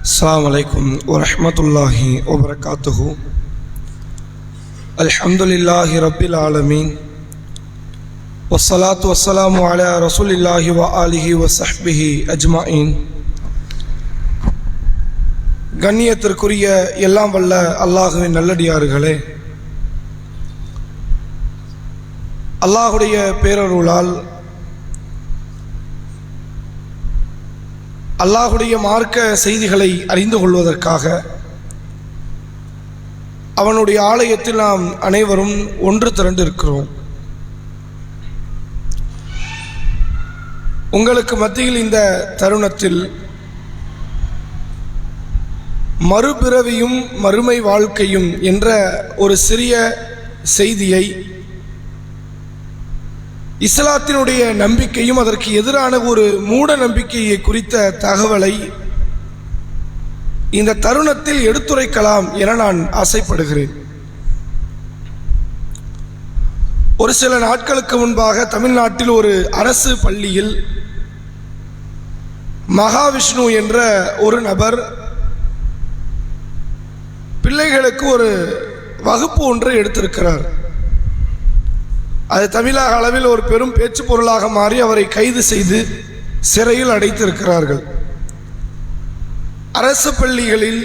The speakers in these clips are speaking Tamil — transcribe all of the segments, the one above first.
السلام عليكم ورحمة الله وبركاته الحمد لله رب العالمين والصلاة والسلام على رسول الله وآله وصحبه أجمعين கண்ணியத்திற்குரிய எல்லாம் வல்ல அல்லாஹுவின் நல்லடியார்களே அல்லாஹுடைய பேரருளால் அல்லாஹுடைய மார்க்க செய்திகளை அறிந்து கொள்வதற்காக அவனுடைய ஆலயத்தில் நாம் அனைவரும் ஒன்று திரண்டு இருக்கிறோம் உங்களுக்கு மத்தியில் இந்த தருணத்தில் மறுபிறவியும் மறுமை வாழ்க்கையும் என்ற ஒரு சிறிய செய்தியை இஸ்லாத்தினுடைய நம்பிக்கையும் அதற்கு எதிரான ஒரு மூட நம்பிக்கையை குறித்த தகவலை இந்த தருணத்தில் எடுத்துரைக்கலாம் என நான் ஆசைப்படுகிறேன். ஒரு சில நாட்களுக்கு முன்பாக தமிழ்நாட்டில் ஒரு அரசு பள்ளியில் மகாவிஷ்ணு என்ற ஒரு நபர் பிள்ளைகளுக்கு ஒரு வகுப்பு ஒன்று எடுத்திருக்கிறார். அது தமிழக அளவில் ஒரு பெரும் பேச்சு பொருளாக மாறி அவரை கைது செய்து சிறையில் அடைத்திருக்கிறார்கள். அரசு பள்ளிகளில்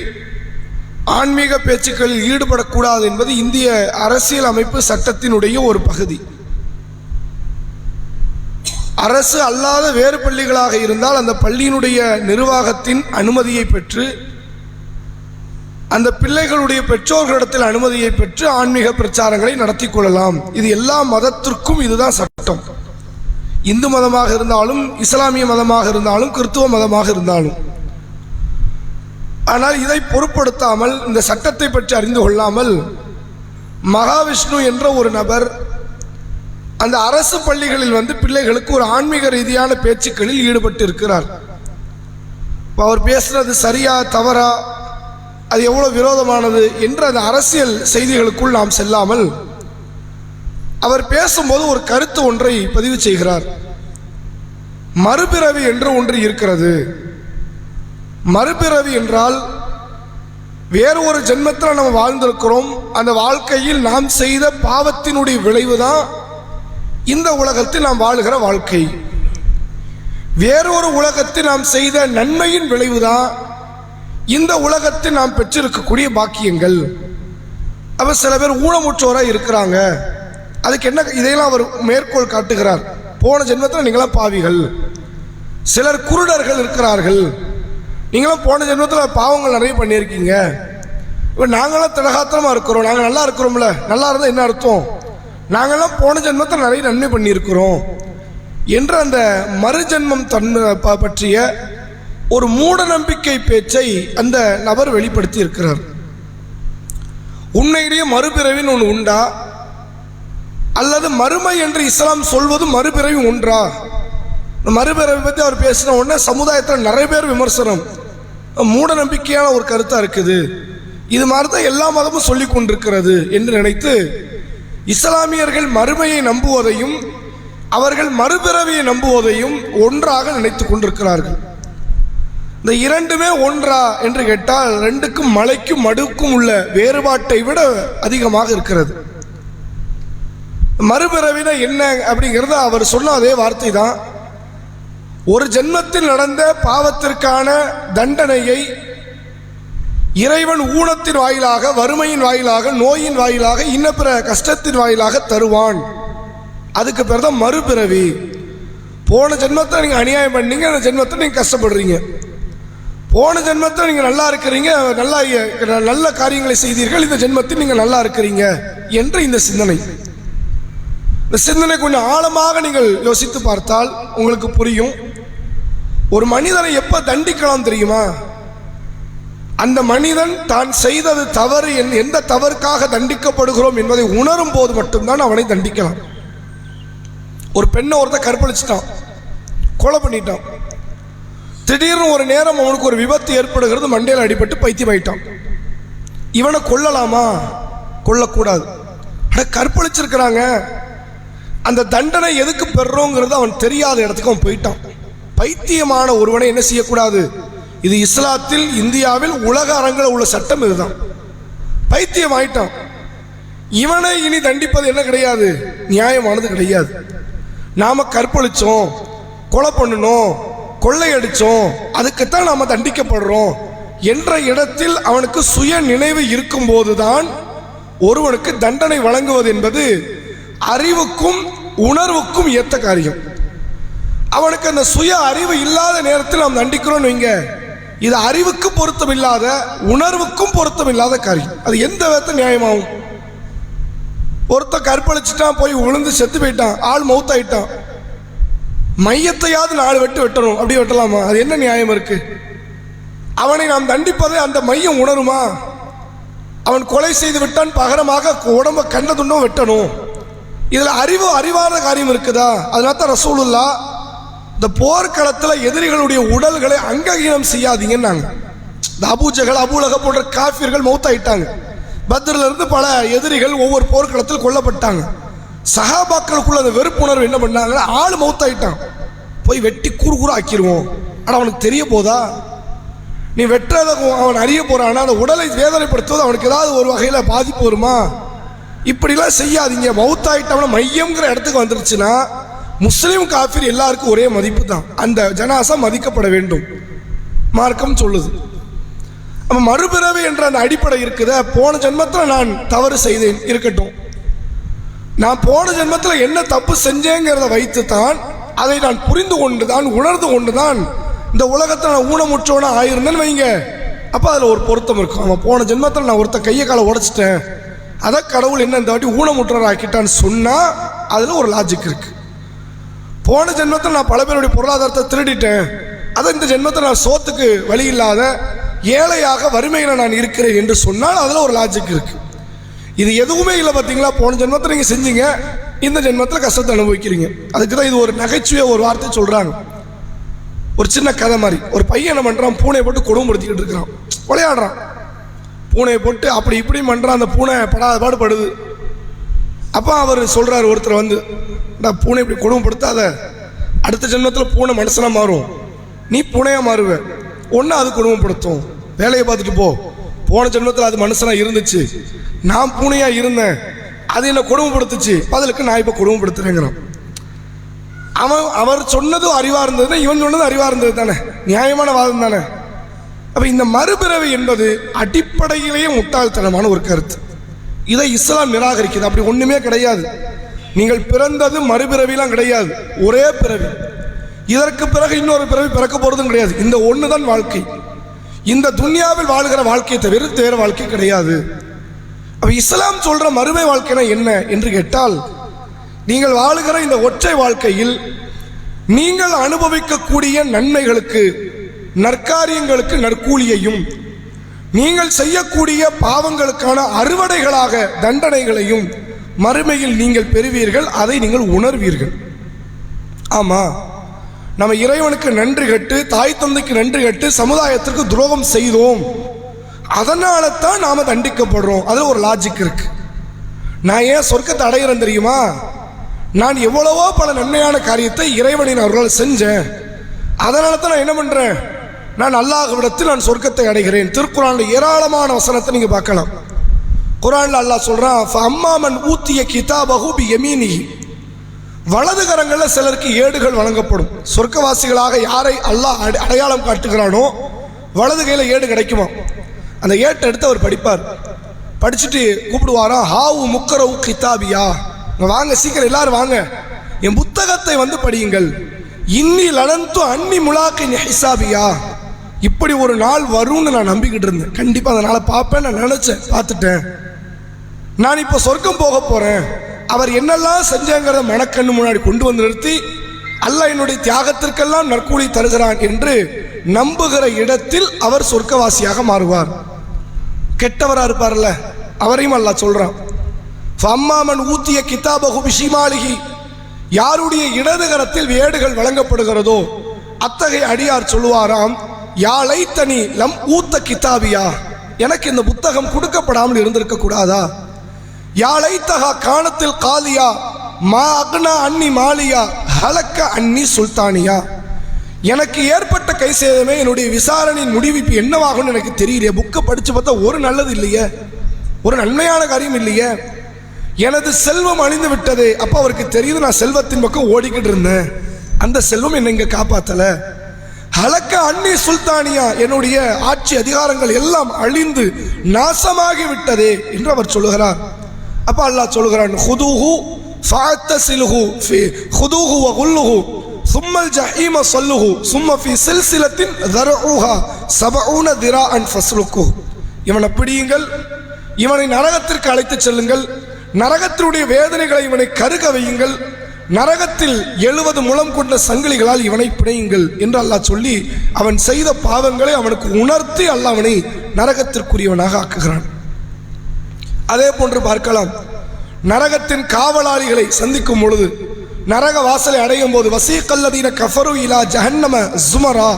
ஆன்மீக பேச்சுக்களில் ஈடுபடக்கூடாது என்பது இந்திய அரசியல் அமைப்பு சட்டத்தினுடைய ஒரு பகுதி. அரசு அல்லாத வேறு பள்ளிகளாக இருந்தால் அந்த பள்ளியினுடைய நிர்வாகத்தின் அனுமதியை பெற்று அந்த பிள்ளைகளுடைய பெற்றோர்களிடத்தில் அனுமதியை பெற்று ஆன்மீக பிரச்சாரங்களை நடத்தி கொள்ளலாம். இது எல்லா மதத்திற்கும் இதுதான் சட்டம். இந்து மதமாக இருந்தாலும் இஸ்லாமிய மதமாக இருந்தாலும் கிறித்துவ மதமாக இருந்தாலும். ஆனால் இதை பொருட்படுத்தாமல் இந்த சட்டத்தை பற்றி அறிந்து கொள்ளாமல் மகாவிஷ்ணு என்ற ஒரு நபர் அந்த அரசு பள்ளிகளில் வந்து பிள்ளைகளுக்கு ஒரு ஆன்மீக ரீதியான பேச்சுக்களில் ஈடுபட்டு இருக்கிறார் அவர் பேசுறது சரியா தவறா? அது எவ்வளோ விரோதமானது என்று அந்த அரசியல் செய்திகளுக்குள் நாம் செல்லாமல் அவர் பேசும்போது ஒரு கருத்து ஒன்றை பதிவு செய்கிறார். மறுபிறவி என்று ஒன்று இருக்கிறது. மறுபிறவி என்றால் வேறு ஒரு ஜென்மத்தில் நம்ம வாழ்ந்திருக்கிறோம். அந்த வாழ்க்கையில் நாம் செய்த பாவத்தினுடைய விளைவு தான் இந்த உலகத்தில் நாம் வாழ்கிற வாழ்க்கை. வேறொரு உலகத்தில் நாம் செய்த நன்மையின் விளைவுதான் இந்த உலகத்தில் நாம் பெற்றிருக்கக்கூடிய பாக்கியங்கள். அவர் சில பேர் ஊனமுற்றோராக இருக்கிறாங்க. அதுக்கு என்ன இதையெல்லாம் அவர் மேற்கோள் காட்டுகிறார். போன ஜென்மத்தில் நீங்களாம் பாவிகள். சிலர் குருடர்கள் இருக்கிறார்கள். நீங்களும் போன ஜென்மத்தில் பாவங்கள் நிறைய பண்ணியிருக்கீங்க. இப்போ நாங்களாம் திடகாத்திரமாக இருக்கிறோம். நாங்கள் நல்லா இருக்கிறோம்ல. நல்லா இருந்தால் என்ன அர்த்தம்? நாங்களாம் போன ஜென்மத்தில் நிறைய நன்மை பண்ணியிருக்கிறோம். என்ற அந்த மறுஜென்மம் தன்மை ப- பற்றிய ஒரு மூட நம்பிக்கை பேச்சை அந்த நபர் வெளிப்படுத்தி இருக்கிறார் உண்மையிலேயே மறுபிறவின்னு ஒன்று உண்டா? அல்லது மறுமை என்று இஸ்லாம் சொல்வது மறுபிறவி ஒன்றா? மறுபிறவை பற்றி அவர் பேசின உடனே சமுதாயத்தில் நிறைய பேர் விமர்சனம். மூட நம்பிக்கையான ஒரு கருத்தாக இருக்குது. இது மாதிரி தான் எல்லா மதமும் சொல்லி கொண்டிருக்கிறது என்று நினைத்து இஸ்லாமியர்கள் மறுமையை நம்புவதையும் அவர்கள் மறுபிறவியை நம்புவதையும் ஒன்றாக நினைத்து கொண்டிருக்கிறார்கள். இந்த இரண்டுமே ஒன்றா என்று கேட்டால் ரெண்டுக்கும் மலைக்கும் மடுக்கும் உள்ள வேறுபாட்டை விட அதிகமாக இருக்கிறது. மறுபிறவினா என்ன அப்படிங்கிறத அவர் சொன்ன அதே வார்த்தை தான். ஒரு ஜென்மத்தில் நடந்த பாவத்திற்கான தண்டனையை இறைவன் ஊனத்தின் வாயிலாக வறுமையின் வாயிலாக நோயின் வாயிலாக இன்ன பிற கஷ்டத்தின் வாயிலாக தருவான். அதுக்கு பிறகு தான் மறுபிறவி. போன ஜென்மத்தை நீங்கள் அநியாயம் பண்ணீங்க அந்த ஜென்மத்தை நீங்கள் கஷ்டப்படுறீங்க. போன ஜென்மத்தில் நீங்கள் நல்லா இருக்கிறீங்க நல்லா நல்ல காரியங்களை செய்தீர்கள் இந்த ஜென்மத்தில் நீங்கள் நல்லா இருக்கிறீங்க என்ற இந்த சிந்தனை. இந்த சிந்தனை கொஞ்சம் ஆழமாக நீங்கள் யோசித்து பார்த்தால் உங்களுக்கு புரியும். ஒரு மனிதனை எப்போ தண்டிக்கலாம் தெரியுமா? அந்த மனிதன் தான் செய்தது தவறு என்- எந்த தவறுக்காக தண்டிக்கப்படுகிறோம் என்பதை உணரும் போது மட்டும்தான் அவனை தண்டிக்கலாம். ஒரு பெண்ணை ஒருத்தன் கற்பழிச்சிட்டான் கொலை பண்ணிட்டான். திடீர்னு ஒரு நேரம் அவனுக்கு ஒரு விபத்து ஏற்படுகிறது மண்டையில் அடிபட்டு பைத்தியமாயிட்டான் இவனை கொல்லலாமா? கொல்லக்கூடாது. அட கற்பழிச்சிருக்கிறாங்க. அந்த தண்டனை எதுக்கு பெறுறோங்கிறது அவன் தெரியாத இடத்துக்கு அவன் போயிட்டான். பைத்தியமான ஒருவனை என்ன செய்யக்கூடாது? இது இஸ்லாத்தில் இந்தியாவில் உலக அரங்கில் உள்ள சட்டம் இதுதான். பைத்தியம் ஆயிட்டான். இவனை இனி தண்டிப்பது என்ன கிடையாது? நியாயமானது கிடையாது. நாம கற்பழிச்சோம் கொலை பண்ணணும் கொள்ளையடிச்சோம். அதுக்குத்தான் நாம தண்டிக்கப்படுறோம். என்ற இடத்தில் அவனுக்கு சுய நினைவு இருக்கும்போதுதான் ஒருவனுக்கு தண்டனை வழங்குவது என்பது அறிவுக்கும் உணர்வுக்கும் ஏத்த காரியம். அவனுக்கு அந்த சுய அறிவு இல்லாத நேரத்தில் நாம் தண்டிக்கிறோம் வைங்க. இது அறிவுக்கு பொருத்தம் இல்லாத உணர்வுக்கும் பொருத்தம் இல்லாத காரியம். அது எந்த விதத்தில் நியாயமாகும்? ஒருத்தன் கற்பழிச்சிட்டான் போய் விழுந்து செத்து போயிட்டான் ஆள் மௌத்தாயிட்டான் மையத்தையாவது நாலு வெட்டு வெட்டணும். அப்படி வெட்டலாமா? அது என்ன நியாயம் இருக்கு? அவனை நாம் தண்டிப்பதை அந்த மையம் உணருமா? அவன் கொலை செய்து விட்டான் பகரமாக உடம்ப கண்ட வெட்டணும். இதில் அறிவு அறிவான காரியம் இருக்குதா? அதனால தான் ரசூலுல்லா இந்த போர்க்களத்தில் எதிரிகளுடைய உடல்களை அங்ககீனம் செய்யாதீங்கன்னாங்க. இந்த அபூஜகள் அபூலக போன்ற காஃபியர்கள் மௌத்தாயிட்டாங்க. பத்ரிலிருந்து பல எதிரிகள் ஒவ்வொரு போர்க்களத்தில் கொல்லப்பட்டாங்க. சகாபாக்களுக்குள்ள அந்த வெறுப்புணர்வு என்ன பண்ணாங்க ஆள் மௌத்தாயிட்டான் போய் வெட்டி கூறு கூறு ஆக்கிடுவோம் ஆனால் அவனுக்கு தெரிய போதா? நீ வெட்டுறத அவன் அறிய போறானா. அந்த உடலை வேதனைப்படுத்துவது அவனுக்கு ஏதாவது ஒரு வகையில் பாதிப்பு வருமா? இப்படிலாம் செய்யாதீங்க. மௌத்தாயிட்டவன மையம்ங்கிற இடத்துக்கு வந்துருச்சுன்னா முஸ்லீம் காஃபிர் எல்லாருக்கும் ஒரே மதிப்பு தான். அந்த ஜனாசா மதிக்கப்பட வேண்டும். மார்க்கம் சொல்லுது. அப்ப மறுபிறவி என்ற அந்த அடிப்படை இருக்குத. போன ஜென்மத்தில் நான் தவறு செய்தேன். இருக்கட்டும். நான் போன ஜென்மத்தில் என்ன தப்பு செஞ்சேங்கிறத வைத்து தான் அதை நான் புரிந்து கொண்டு தான் உணர்ந்து கொண்டு தான் இந்த உலகத்தில் நான் ஊனமுற்றவனா ஆயிருந்தேன்னு வைங்க. அப்போ அதில் ஒரு பொருத்தம் இருக்கும். அவன் போன ஜென்மத்தில் நான் ஒருத்த கையை காலை உடைச்சிட்டேன். அதை கடவுள் என்ன இந்த வாட்டி ஊனமுற்றவர் ஆக்கிட்டான்னு சொன்னால் அதில் ஒரு லாஜிக் இருக்கு. போன ஜென்மத்தில் நான் பல பேருடைய பொருளாதாரத்தை திருடிட்டேன். அதை இந்த ஜென்மத்தில் நான் சோத்துக்கு வழி இல்லாத ஏழையாக வறுமையில் நான் இருக்கிறேன் என்று சொன்னால் அதில் ஒரு லாஜிக் இருக்குது இது எதுவுமே இல்லை பார்த்தீங்களா போன ஜென்மத்தில் நீங்கள் செஞ்சீங்க. இந்த ஜென்மத்தில் கஷ்டத்தை அனுபவிக்கிறீங்க. அதுக்கு தான் இது ஒரு நகைச்சுவை ஒரு வார்த்தை சொல்கிறாங்க ஒரு சின்ன கதை மாதிரி. ஒரு பையன் என்ன பண்ணுறான் பூனை போட்டு கொடுமைப்படுத்திக்கிட்டு இருக்கிறான். விளையாடுறான். பூனையை போட்டு அப்படி இப்படி பண்ணுறான் அந்த பூனை படாத பாடுபடுது. அப்போ அவர் சொல்கிறார் ஒருத்தர் வந்து நான் பூனை இப்படி கொடுமைப்படுத்தாத. அடுத்த ஜென்மத்தில் பூனை மனசெல்லாம் மாறும். நீ பூனையாக மாறுவேன் ஒன்று அது கொடுமைப்படுத்தும். வேலையை பார்த்துட்டு போ. போன ஜென்மத்தில் அது மனுஷனாக இருந்துச்சு. நான் பூனையாக இருந்தேன். அது என்னை கொடுமைப்படுத்துச்சு. பதிலுக்கு நான் இப்போ கொடுமைப்படுத்துறேங்கிறான். அவன் அவர் சொன்னதும் அறிவாக இருந்தது இவன் சொன்னதும் அறிவாக இருந்தது தானே. நியாயமான வாதம் தானே. அப்போ இந்த மறுபிறவி என்பது அடிப்படையிலேயே முட்டாள்தனமான ஒரு கருத்து. இதை இஸ்லாம் நிராகரிக்குது. அப்படி ஒண்ணுமே கிடையாது. நீங்கள் பிறந்தது மறுபிறவிலாம் கிடையாது. ஒரே பிறவி. இதற்கு பிறகு இன்னொரு பிறவி பிறக்க போகிறதும் கிடையாது. இந்த ஒன்று தான் வாழ்க்கை. இந்த துன்யாவில் வாழ்கிற வாழ்க்கையை தவிர வேறு வாழ்க்கை கிடையாது. அப்போ இஸ்லாம் சொல்கிற மறுமை வாழ்க்கைனா என்ன என்று கேட்டால் நீங்கள் வாழுகிற இந்த ஒற்றை வாழ்க்கையில் நீங்கள் அனுபவிக்கக்கூடிய நன்மைகளுக்கு நற்காரியங்களுக்கு நற்கூலியையும் நீங்கள் செய்யக்கூடிய பாவங்களுக்கான அறுவடைகளாக தண்டனைகளையும் மறுமையில் நீங்கள் பெறுவீர்கள் அதை நீங்கள் உணர்வீர்கள். ஆமாம் நம்ம இறைவனுக்கு நன்றி கட்டு தாய் தந்தைக்கு நன்றி கட்டு சமுதாயத்திற்கு துரோகம் செய்தோம். அதனால தான் நாம் தண்டிக்கப்படுறோம். அதில் ஒரு லாஜிக் இருக்கு. நான் ஏன் சொர்க்கத்தை அடைகிறேன் தெரியுமா? நான் எவ்வளவோ பல நன்மையான காரியத்தை இறைவனின் அவர்களால் செஞ்சேன். அதனால தான் நான் என்ன பண்ணுறேன் நான் அல்லாஹ்விடத்தில் நான் சொர்க்கத்தை அடைகிறேன். திருக்குறானில் ஏராளமான வசனத்தை நீங்கள் பார்க்கலாம். குரான்ல அல்லாஹ் சொல்கிறான் அம்மாமன் ஊத்திய கிதாபகு பி எமீனி வலது கரங்களில் சிலருக்கு ஏடுகள் வழங்கப்படும். சொர்க்கவாசிகளாக யாரை அல்லாஹ் அடை- அடையாளம் காட்டுகிறானோ வலது கையில் ஏடு கிடைக்குமா? அந்த ஏட்டை எடுத்து அவர் படிப்பார். படிச்சுட்டு கூப்பிடுவாராம் ஹாவு முக்கரவு கிதாபியா வாங்க சீக்கிரம் எல்லாரும் வாங்க. என் புத்தகத்தை வந்து படியுங்கள். இன்னி லனந்து அன்னி முலாக்கை ஹிசாபியா. இப்படி ஒரு நாள் வரும்னு நான் நம்பிக்கிட்டு இருந்தேன். கண்டிப்பாக அந்த நாளை பார்ப்பேன் நான் நினச்சேன் பார்த்துட்டேன். நான் இப்போ சொர்க்கம் போக போகிறேன் அவர் என்னெல்லாம் செஞ்சாங்கிறத மனக்கண்ணு முன்னாடி கொண்டு வந்து நிறுத்தி அல்லாஹ் என்னுடைய தியாகத்திற்கெல்லாம் நற்கூலி தருகிறான் என்று நம்புகிற இடத்தில் அவர் சொர்க்கவாசியாக மாறுவார். கெட்டவராக இருப்பார்ல அவரையும் அல்லாஹ் சொல்கிறான் ஃபம்மாமன் ஊத்திய கிதாபகு பிஷிமாலிகி யாருடைய இடதுகரத்தில் வேடுகள் வழங்கப்படுகிறதோ அத்தகைய அடியார் சொல்லுவாராம் யாழை தனி லம் ஊத்த கிதாபியா? எனக்கு இந்த புத்தகம் கொடுக்கப்படாமல் இருந்திருக்க கூடாதா யாழைத்தகா காணத்தில் காலியா மா அக்னா அன்னி மாலியா ஹலக்க அன்னி சுல்தானியா. எனக்கு ஏற்பட்ட கை சேதமே என்னுடைய விசாரணையின் முடிவு இப்போ என்னவாகும்னு எனக்கு தெரியலையே. புக்கை படித்து பார்த்தா ஒரு நல்லது இல்லையே. ஒரு நன்மையான காரியம் இல்லையே. எனது செல்வம் அழிந்து விட்டதே. அப்போ அவருக்கு தெரியுது நான் செல்வத்தின் பக்கம் ஓடிக்கிட்டு இருந்தேன். அந்த செல்வம் என்னை இங்கே காப்பாற்றலை ஹலக்க அன்னி சுல்தானியா என்னுடைய ஆட்சி அதிகாரங்கள் எல்லாம் அழிந்து நாசமாகி விட்டதே என்று அவர் சொல்லுகிறார். அப்ப அல்லாஹ் சொல்லுகிறான் ஹுதூஹு ஃபஅத்தசிலுஹு ஃபி ஹுதூஹு வ குல்லுஹு சும்மல் ஜஹீம சொல்லுஹு சும்ம ஃபி சில்சிலத்தின் தரஊஹா சபஊன திராஅன் ஃபஸ்லுக்கு இவனை பிடியுங்கள் இவனை நரகத்திற்கு அழைத்துச் செல்லுங்கள் நரகத்தினுடைய வேதனைகளை இவனை கருக வையுங்கள் நரகத்தில் எழுபது முழம் கொண்ட சங்கிலிகளால் இவனை பிணையுங்கள் என்று அல்லாஹ் சொல்லி அவன் செய்த பாவங்களை அவனுக்கு உணர்த்தி அல்லாஹ் அவனை நரகத்திற்குரியவனாக ஆக்குகிறான் அதே போன்று பார்க்கலாம். நரகத்தின் காவலாளிகளை சந்திக்கும் பொழுது நரக வாசலை அடையும் போது வசீகல்லதீன கஃபரு இலா ஜஹன்னம ஜுமரா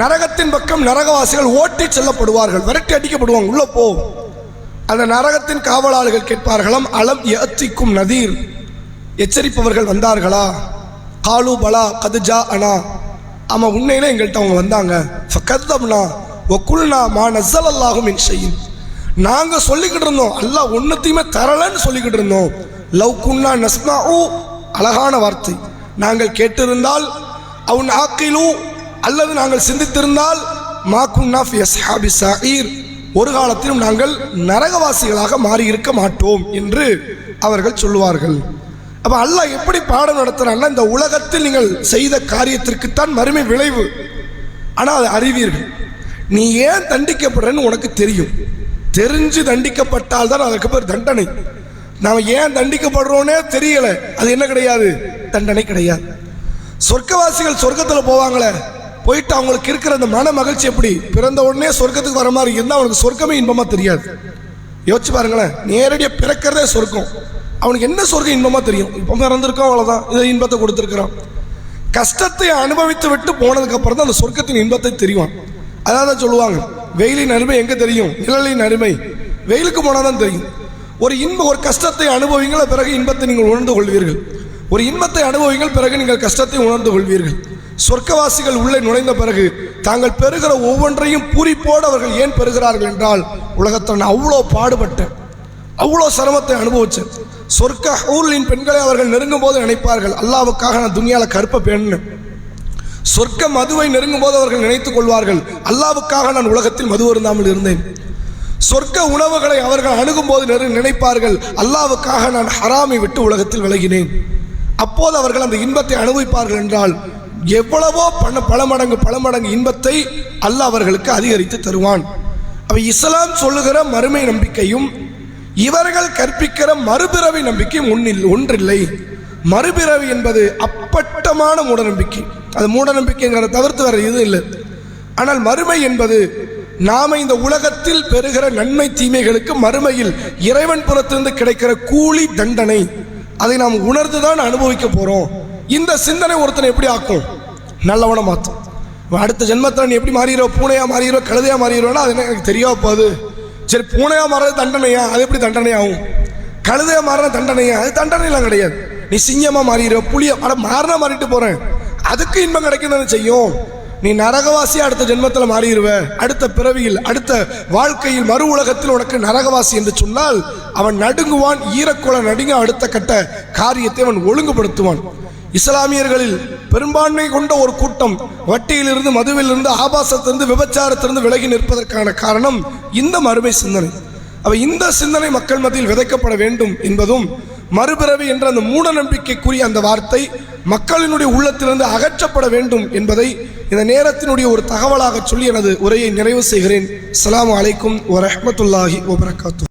நரகத்தின் பக்கம் நரகவாசிகள் ஓட்டி செல்லப்படுவார்கள் விரட்டி அடிக்கப்படுவாங்க உள்ள போ. அந்த நரகத்தின் காவலாளர்கள் கேட்பார்களாம் அலம் எத்திக்கும் நதீர். எச்சரிப்பவர்கள் வந்தார்களா? காலு பலா கதுஜா அனா ஆமாம் உண்மையிலே எங்கள்கிட்ட அவங்க வந்தாங்க. ஃபகத்தம்னா ஒக்குல்னா மா நஸ்ஸல் அல்லாஹும் என் ஷையின். நாங்கள் சொல்லிக்கிட்டு இருந்தோம். அல்லாஹ் ஒன்றுத்தையுமே தரலன்னு சொல்லிக்கிட்டு இருந்தோம். லவ் குன்னா நஸ்மாஉ அழகான வார்த்தை. நாங்கள் கேட்டிருந்தால் அவன் ஆக்கிலு அல்லது நாங்கள் சிந்தித்திருந்தால் மா குன்னா ஃபி ஒரு காலத்திலும் நாங்கள் நரகவாசிகளாக மாறி இருக்க மாட்டோம் என்று அவர்கள் சொல்லுவார்கள். அப்போ அல்லாஹ் எப்படி பாடம் நடத்துகிறான்னா இந்த உலகத்தில் நீங்கள் செய்த காரியத்திற்குத்தான் மறுமை விளைவு. ஆனால் அதை அறிவீர்கள். நீ ஏன் தண்டிக்கப்படுறன்னு உனக்கு தெரியும். தெரிஞ்சு தண்டிக்கப்பட்டால் தான் அதற்கு பேர் தண்டனை. நாம் ஏன் தண்டிக்கப்படுறோன்னே தெரியல. அது என்ன கிடையாது? தண்டனை கிடையாது. சொர்க்கவாசிகள் சொர்க்கத்தில் போவாங்களே போயிட்டு அவங்களுக்கு இருக்கிற அந்த மன மகிழ்ச்சி எப்படி? பிறந்த உடனே சொர்க்கத்துக்கு வர மாதிரி இருந்தால் அவனுக்கு சொர்க்கமே இன்பமாக தெரியாது. யோசிச்சு பாருங்களேன் நேரடியாக பிறக்கிறதே சொர்க்கம். அவனுக்கு என்ன சொர்க்கம் இன்பமாக தெரியும்? இப்போ பிறந்திருக்கோம் அவ்வளோதான் இதை இன்பத்தை கொடுத்துருக்குறான். கஷ்டத்தை அனுபவித்து விட்டு போனதுக்கப்புறம் தான் அந்த சொர்க்கத்தின் இன்பத்தை தெரியும். அதான் தான் சொல்லுவாங்க. வெயிலின் அருமை எங்கே தெரியும்? நிழலின் அருமை. வெயிலுக்கு போனால் தான் தெரியும். ஒரு இன்ப ஒரு கஷ்டத்தை அனுபவிங்கள் பிறகு இன்பத்தை நீங்கள் உணர்ந்து கொள்வீர்கள். ஒரு இன்பத்தை அனுபவிங்கள் பிறகு நீங்கள் கஷ்டத்தை உணர்ந்து கொள்வீர்கள். சொர்க்கவாசிகள் உள்ளே நுழைந்த பிறகு தாங்கள் பெறுகிற ஒவ்வொன்றையும் பூரிப்போடு அவர்கள் ஏன் பெறுகிறார்கள் என்றால் உலகத்தில் நான் அவ்வளோ பாடுபட்டேன். அவ்வளோ சிரமத்தை அனுபவித்தேன் சொர்க்க ஊரின் பெண்களை அவர்கள் நெருங்கும் போது நினைப்பார்கள் அல்லாவுக்காக நான் துணியால கருப்ப பெண்ணு சொர்க்க மதுவை நெருங்கும் போது அவர்கள் நினைத்துக் கொள்வார்கள் அல்லாவுக்காக நான் உலகத்தில் மது அருந்தாமல் இருந்தேன். சொர்க்க உணவுகளை அவர்கள் அணுகும் போது நெரு- நினைப்பார்கள் அல்லாவுக்காக நான் ஹராமை விட்டு உலகத்தில் விலகினேன். அப்போது அவர்கள் அந்த இன்பத்தை அனுபவிப்பார்கள் என்றால் எவ்வளவோ பண பல மடங்கு பல மடங்கு இன்பத்தை அல்லாஹ் அவர்களுக்கு அதிகரித்து தருவான். அவை இஸ்லாம் சொல்லுகிற மறுமை நம்பிக்கையும் இவர்கள் கற்பிக்கிற மறுபிறவி நம்பிக்கையும் ஒன்றில் ஒன்றில்லை. மறுபிறவி என்பது அப் அப்பட்டமான மூடநம்பிக்கை. அது மூடநம்பிக்கைங்கிறத தவிர்த்து வேற எதுவும் இல்லை. ஆனால் மறுமை என்பது நாம இந்த உலகத்தில் பெறுகிற நன்மை தீமைகளுக்கு மறுமையில் இறைவன் புறத்திலிருந்து கிடைக்கிற கூலி தண்டனை. அதை நாம் உணர்ந்துதான் அனுபவிக்க போறோம். இந்த சிந்தனை ஒருத்தனை எப்படி ஆக்கும்? நல்லவனை மாற்றும் அடுத்த ஜென்மத்தில் நீ எப்படி மாறிடுற பூனையா மாறிடுற கழுதையா மாறிடுவோன்னா அது எனக்கு தெரியா போகுது. சரி பூனையா மாறது தண்டனையா? அது எப்படி தண்டனையாகும்? கழுதையா மாறின தண்டனையா? அது தண்டனைலாம் கிடையாது. நீ சிங்கமா மாறிடுற புளிய அட மாறினா மாறிட்டு போறேன். அதுக்கு இன்பம் கிடைக்கும் செய்யும். நீ நரகவாசி அடுத்த ஜென்மத்தில் மாறிடுவ. அடுத்த பிறவியில் அடுத்த வாழ்க்கையில் மறு உலகத்தில் உனக்கு நரகவாசி என்று சொன்னால் அவன் நடுங்குவான் ஈரக்குல நடுங்க அடுத்த கட்ட காரியத்தை அவன் ஒழுங்குபடுத்துவான். இஸ்லாமியர்களில் பெரும்பான்மை கொண்ட ஒரு கூட்டம் வட்டியிலிருந்து மதுவிலிருந்து ஆபாசத்திலிருந்து விபச்சாரத்திலிருந்து விலகி நிற்பதற்கான காரணம் இந்த மறுமை சிந்தனை. அவ இந்த சிந்தனை மக்கள் மத்தியில் விதைக்கப்பட வேண்டும் என்பதும் மறுபிறவி என்ற அந்த மூட நம்பிக்கைக்குரிய அந்த வார்த்தை மக்களினுடைய உள்ளத்திலிருந்து அகற்றப்பட வேண்டும் என்பதை இந்த நேரத்தினுடைய ஒரு தகவலாக சொல்லி எனது உரையை நிறைவு செய்கிறேன். அஸ்ஸலாமு ஒரு வரஹ்மத்துல்லாஹி வபரகாத்து